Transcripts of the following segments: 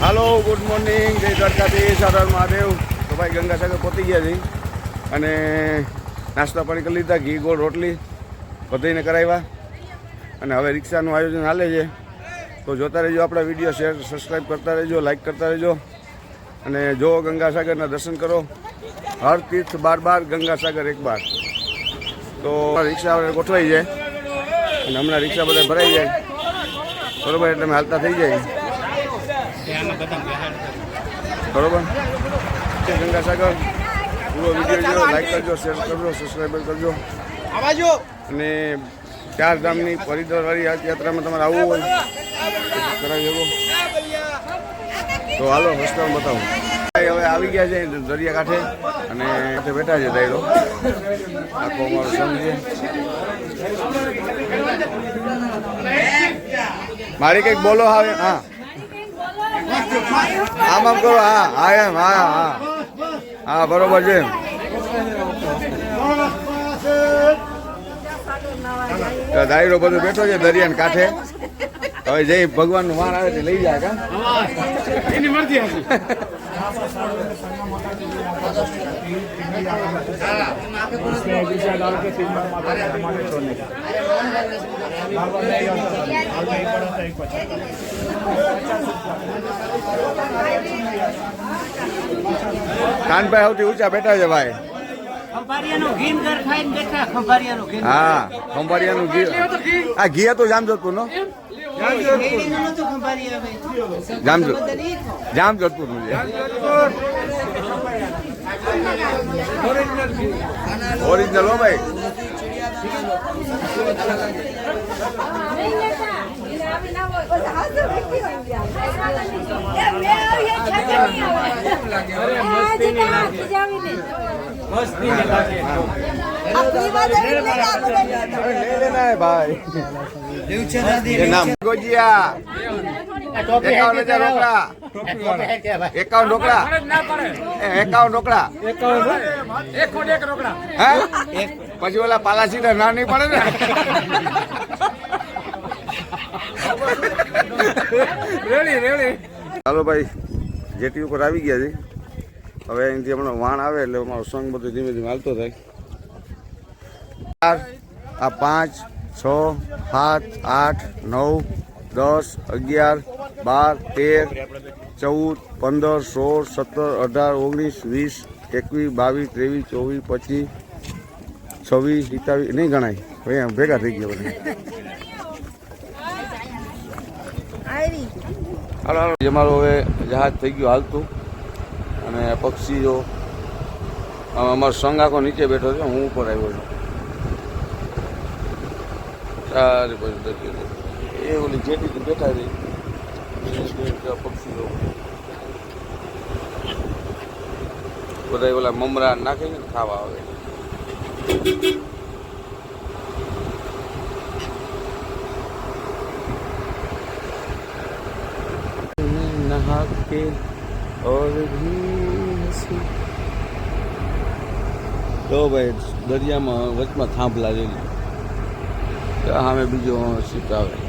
હાલો good morning જય દ્વારકાધીશ હર મહાદેવ તો ભાઈ ગંગાસાગર પહોંચી ગયા છે અને નાસ્તા પાણી કરી લીધા, ઘી, ગોળ, રોટલી બધાને કરાવ્યા. અને હવે રિક્ષાનું આયોજન હાલે છે. તો જોતા રહેજો આપણા વીડિયો, શેર સબસ્ક્રાઈબ કરતા રહેજો લાઈક કરતા રહેજો. અને જો ગંગાસાગરના દર્શન કરો, હર તીર્થ બાર બાર ગંગાસાગર એક બાર. તો રિક્ષા ગોઠવાઈ જાય. અને હમણાં રિક્ષા બધા ભરાઈ જાય. બરોબર, એટલે હાલતા થઈ જાય. બરોબર? ગંગા ગંગાસાગર. પૂરો વીડિયો જોયો લાઈક કરજો શેર કરજો સબસ્ક્રાઈબર કરજો. અને ચાર ધામની પરિદરવાળી યાત્રામાં તમારે આવવું હોય તો કરાવી શકો. તો હાલો રસ્તામાં બતાવો. હવે આવી ગયા છે દરિયા કાંઠે અને કાંઠે બેઠા છે દાયરો. આખો અમારો સંઘ છે. મારી કંઈક બોલો આવે હા. આમ આમ કરો હા હા એમ હા હા હા. બરોબર છે. તો દાયરો બધો બેઠો છે દરિયાન કાંઠે. હવે જઈ ભગવાનનું વાણ આવે તે લઈ જાય કા એની મરજી હતી કાનભાઈ સૌથી ઊંચા બેઠા છે ભાઈ. હા ખંભાળિયાનું ઘી. આ ઘી હતું જામજોધપુર નો. જામજોધપુર. નું ઓરિજિનલ હો ભાઈ. એકાવન રોકડા એકાવન રોકડા એકાવન રોકડા એક રોકડા પછી ઓલા પાલાસી ના નહીં પડે ને. Ready ready. ચાલો ભાઈ, જેટી ઉપર આવી ગયા છે. હવે અહીંથી હમણાં વાણ આવે એટલે અમારો સંગ બધું ધીમે ધીમે હાલતો થાય ચાર, આ પાંચ, છ, સાત, આઠ, નવ, દસ, અગિયાર, બાર, તેર, ચૌદ, પંદર, સોળ, સત્તર, અઢાર, ઓગણીસ, વીસ, એકવીસ, બાવીસ, ત્રેવીસ, ચોવીસ, પચીસ છવ્વીસ, સિત્તાવીસ, નહીં ગણાય. હવે ભેગા થઈ ગયા બધા. હાલો હાલો. અમારું હવે જહાજ થઈ ગયું હાલતું. અને પક્ષીઓ અમારો સંઘ આખો નીચે બેઠો છે, હું ઉપર આવ્યો છું. સારી પછી. એ ઓલી જેટી બેઠા રહી. પક્ષીઓ. બધા ઓલા મમરા નાખે છે ને, ખાવા આવે. नहा के और भी हंसी તો ભાઈ દરિયામાં વચમાં થાંભલા જેલી તો સામે બીજો શીપ આવે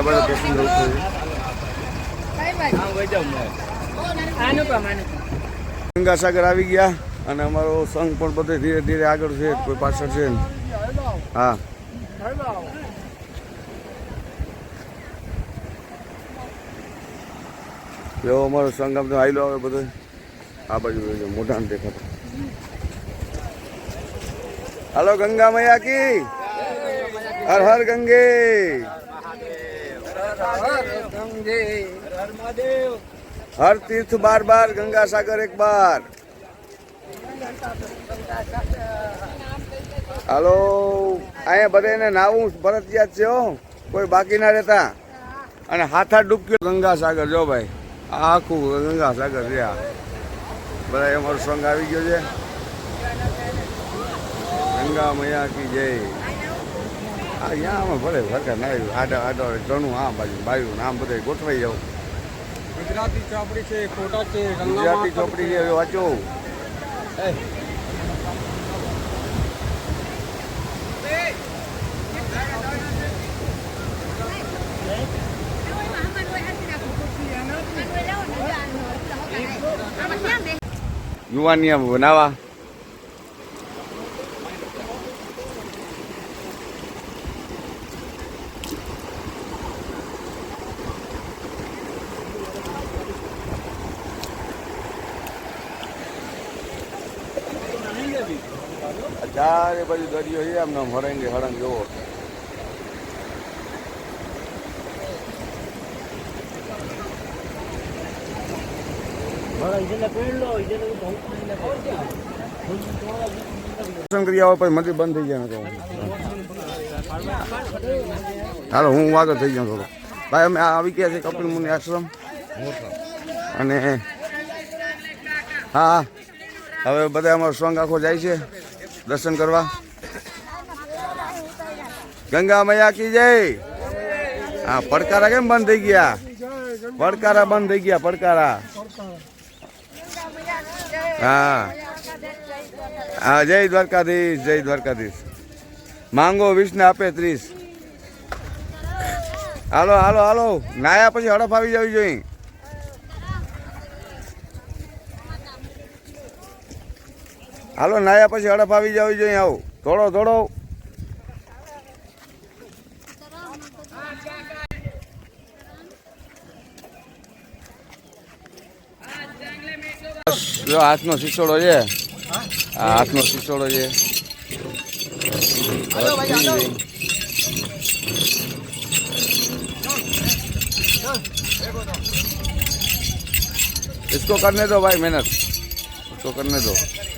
અમારા બધા પેસેન્જર છે. ગંગાસાગર આવી ગયા અને અમારો સંઘ પણ બધે ધીરે ધીરે આગળ છે, કોઈ પાછળ છે હા. એવો અમારો સંઘ તો હાઈલો આવે બધો. આ બાજુ મોઢાને મોઢા દેખાતો. હાલો ગંગા મૈયા કી. હર હર ગંગે. હર તીર્થ બાર બાર, ગંગા સાગર એક બાર. હાલો, અહીંયા બધાને નાવું ફરજિયાત છે કોઈ બાકી ના રહેતા. અને હાથા ડૂબક્યો ગંગા સાગર, જો ભાઈ, આખું ગંગા સાગર છે આ બધા અમારો સંગ આવી ગયો છે. ગંગા મૈયા કી જય. હા ત્યાં આમાં ભલે સરકાર ના આડા આડો ઘણું આ બાજુ બાયું ને આમ બધે ગોઠવાઈ જાવ. ગુજરાતી ચોપડી છે ફોટા છે ગુજરાતી ચોપડી છે વાંચો. યુવાનિયા બનાવા. ચારે બાજુ દરિયો છે, આમ હરંગે હરંગ જોવો. પછી મંદિર બંધ થઈ જાય હાલો, હું વાગો થઈ જાઉં થોડો. ભાઈ, અમે આવી ગયા છે કપિલ મુનિ આશ્રમ. અને હા, હવે બધા અમારો સોંગ આખો જાય છે. દર્શન કરવા? ગંગા મૈયા કી જય? હા, પડકારા કેમ બંધ થઈ ગયા? પડકારા બંધ થઈ ગયા, પડકારા. હા. હા, જય દ્વારકાધીશ જય દ્વારકાધીશ. માંગો વિષ્ણુ આપે ત્રીસ. હાલો હાલો હાલો. નાયા પછી હડફ આવી જવી જોઈએ. હાલો નાયા પછી હડફ આવી જવી જોઈએ આવો થોડો થોડો જો હાથનો શીશોડો છે આ હાથનો શીશોડો છે इसको करने दो भाई मेहनत इसको करने दो આખો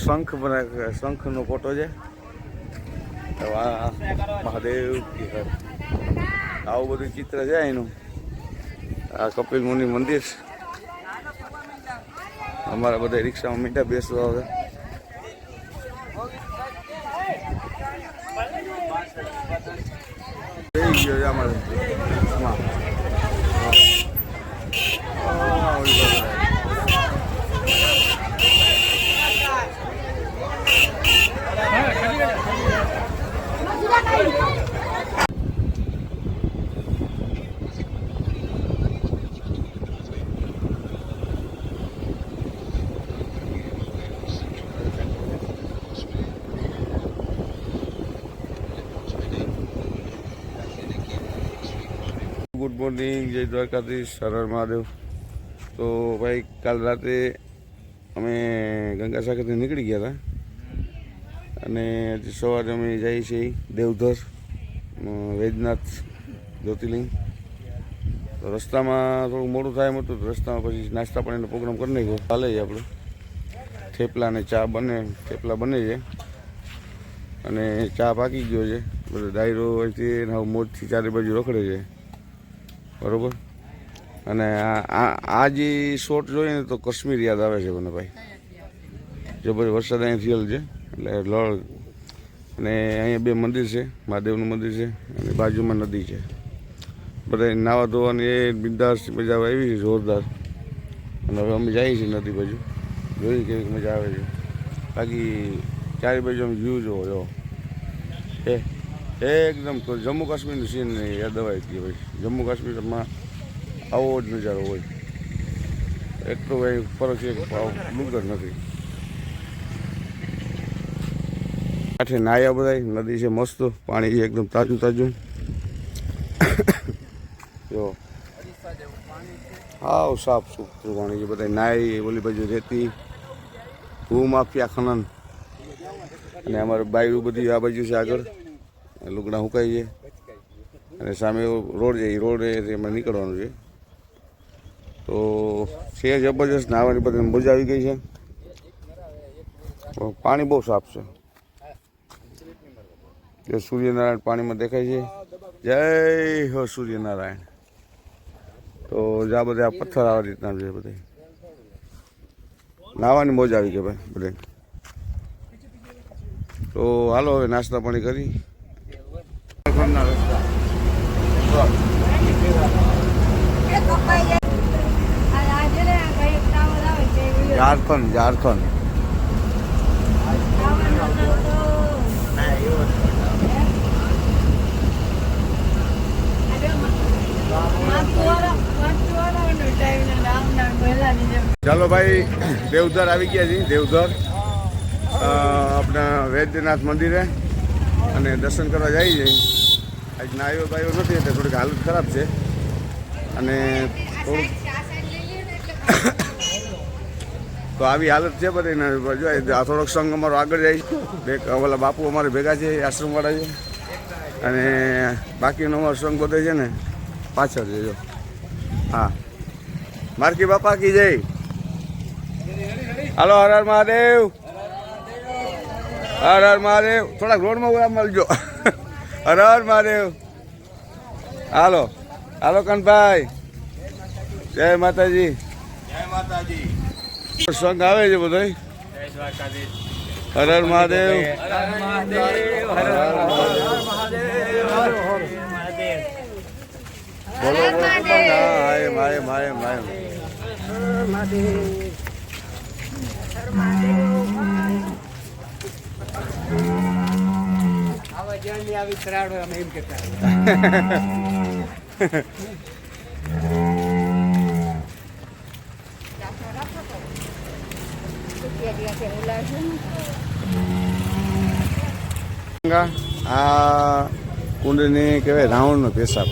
શંખ બના, શંખનો ફોટો છે. મહાદેવ આવું બધું ચિત્ર છે એનું આ કપિલ મુનિ મંદિર. અમારા બધા રિક્ષામાં મીઠા બેસવા આવે થઈ ગયો છે અમારે મોર્નિંગ જય દ્વારકાધીશ, હર હર મહાદેવ. તો ભાઈ, કાલ રાતે અમે ગંગાસાગરથી નીકળી ગયા હતા અને આજે સવારે અમે જઈએ છીએ દેવધર વૈદ્યનાથ જ્યોતિર્લિંગ. તો રસ્તામાં થોડું મોડું થાય એમ હતું રસ્તામાં પછી નાસ્તા પાણીનો પ્રોગ્રામ કરી નાખ્યો. ચાલે છે આપણે થેપલા ને ચા બને, થેપલા બને છે. અને ચા પાકી ગયો છે. બધો ડાયરો અહીંથી મોજથી ચારે બાજુ રખડે છે. બરોબર? અને આ આ જે શોટ જોઈએ ને તો કાશ્મીર યાદ આવે છે મને ભાઈ. જબર વરસાદ અહીંયા થયેલ છે, એટલે લળ. અને અહીંયા બે મંદિર છે, મહાદેવનું મંદિર છે, અને બાજુમાં નદી છે. બધા નાવા ધોવાની એ બિંદાસ મજા આવી છે, જોરદાર. અને હવે અમે જઈએ છીએ નદી બાજુ. જોઈ કેવી મજા આવે છે. બાકી ચારે બાજુ અમે વ્યૂ જોવો, જો. એ એકદમ જમ્મુ કાશ્મીરનું સીન યાદ અવાય કે ભાઈ. જમ્મુ કાશ્મીરમાં આવો જ નજારો હોય. એટલો ભાઈ ફરક છે કે ડુંગર નથી. કાંઠે નાયા બધા નદી છે મસ્ત, પાણી એકદમ તાજું તાજું. જો. હાવ સાફ સુથરું પાણી છે બધા નાય ઓલી બાજુ રેતી, ભૂ માફિયા ખનન. અને અમારે બાયરું બધી આ બાજુ છે આગળ. લુગડા સુકાઈ છે અને સામે રોડ છે, એ રોડ એમાં નીકળવાનું છે. તો છે જબરજસ્ત નાવાની બધી મજા આવી ગઈ છે. પાણી બહુ સાફ છે. જે સૂર્યનારાયણ પાણીમાં દેખાય છે. જય હો સૂર્યનારાયણ. તો જ્યાં બધા આ પથ્થર આવા રીતના છે બધે. નાવાની મોજ આવી ગઈ ભાઈ, બધે. તો હાલો હવે નાસ્તા પાણી કરી ઘરના રસ્તા એ કપાઈ જાય. આ આજે ઝારખંડ ઝારખંડ ચાલો ભાઈ, દેવધર આવી ગયા છીએ, દેવધર. આપણા વૈદ્યનાથ મંદિરે અને દર્શન કરવા જઈએ છીએ આજ નાયો બાયો નથી એટલે થોડીક હાલત ખરાબ છે. અને થોડુંક તો આવી હાલત છે બધી આ થોડોક સંઘ અમારો આગળ જાય. બે ઓલા બાપુ અમારે ભેગા છે આશ્રમવાળા છે. અને બાકીનો અમારો સંઘ બધો છે ને, પાછળ જજો હા. મારકી બાપા કી જય. હાલો, હર હર મહાદેવ. હર હર મહાદેવ. થોડાક રોડમાં મળજો હર હર મહાદેવ હાલો. હાલો કનભાઈ. જય માતાજી. જય માતાજી. સંઘ આવે છે બધો હરહર હર હર મહાદેવ. બોલો બોલો માય માય માય માય જ્ઞાનની આવી કરાડો અમે એમ કહેતા આ કુંડને કહેવાય રાવણનો પેશાબ.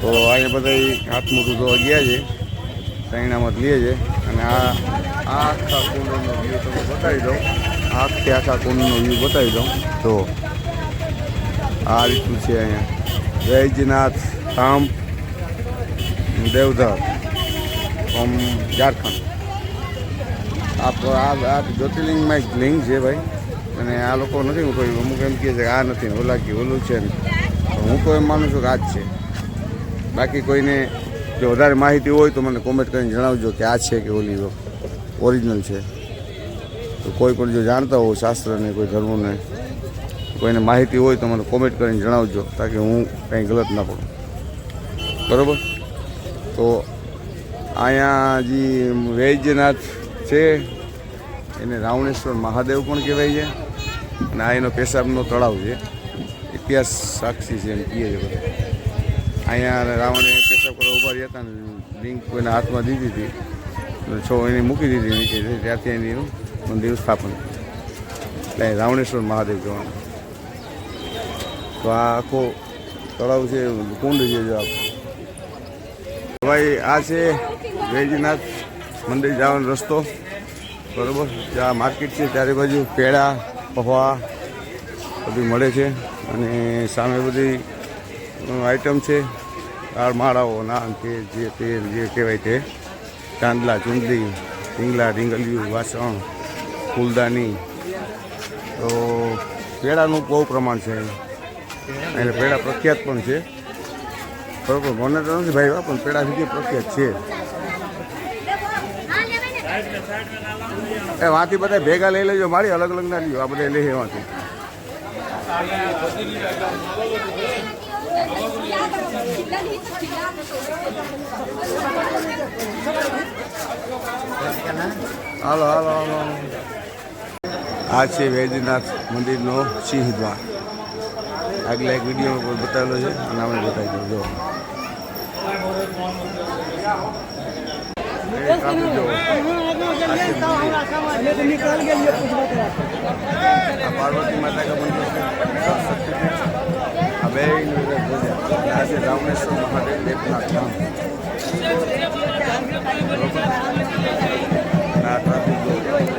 તો અહીંયા બધા હાથ મોટું તો ગયા છે પરિણામત લઈએ છે. અને આ આખા કુંડનો વ્યૂ તમને બતાવી દઉં આખથી આખા કુંડનો વ્યૂ બતાવી દઉં. તો આ રીતનું છે અહીંયા. વૈજનાથ ધામ, દેવધર ફ્રોમ ઝારખંડ. આ આ જ્યોતિર્લિંગમાં એક લિંગ છે ભાઈ. અને આ લોકો નથી હું કોઈ અમુક એમ કહે છે કે આ નથી, ઓલા કે ઓલું છે હું તો એમ માનું છું કે આ જ છે. બાકી કોઈને જો વધારે માહિતી હોય તો મને કોમેન્ટ કરીને જણાવજો કે આ છે કે ઓલી ઓરિજિનલ છે. તો કોઈ પણ જો જાણતા હોય શાસ્ત્રને, કોઈ ધર્મને કોઈને માહિતી હોય તો મને કોમેન્ટ કરીને જણાવજો, તાકી હું કંઈ ગલત ના પડું. બરાબર? તો અહીંયા જે વૈદ્યનાથ છે, એને રાવણેશ્વર મહાદેવ પણ કહેવાય છે, અને આ એનો પેશાબનો તળાવ છે. ઇતિહાસ સાક્ષી છે એમ કહીએ છે અહીંયા રાવણે પેશાબ કરવા ઊભા રહ્યા હતા ને લિંક કોઈના હાથમાં દીધી હતી છો એને મૂકી દીધી નીચે ત્યાંથી એનું મંદિર સ્થાપન એટલે રાવણેશ્વર મહાદેવ કહેવાનું તો આ આખો તળાવ છે, કુંડ છે જો ભાઈ, આ છે વૈજનાથ મંદિર જવાનો રસ્તો. બરોબર? જ્યાં માર્કેટ છે, ચારે બાજુ પેડા પૌવા બધું મળે છે. અને સામે બધી આઈટમ છે. માળાઓ, નાન તે જે તેલ જે કહેવાય તે. ચાંદલા, ચુંદડી, ઢીંગલા ઢીંગલિયું વાસણ, ફૂલદાની. તો પેડાનું બહુ પ્રમાણ છે. એટલે પેડા પ્રખ્યાત પણ છે. બરોબર, મને તો નથી ભાઈ પણ પેડા સુધી પ્રખ્યાત છે. એ વાંથી બધા ભેગા લઈ લેજો, મારી અલગ અલગ ના લ્યો આ બધા લઈ વાંથી હાલો હાલો હાલો. આ છે વૈદ્યનાથ મંદિરનો સિંહ દ્વાર. આગલા એક વિડીયોમાં કોઈ બતાવેલો છે? અને અમે બતાવી દઉં, જો. આ પાર્વતી માતા કા આજે રામેશ્વર મહાદેવ દેવના ધામ. ના ટ્રાફિક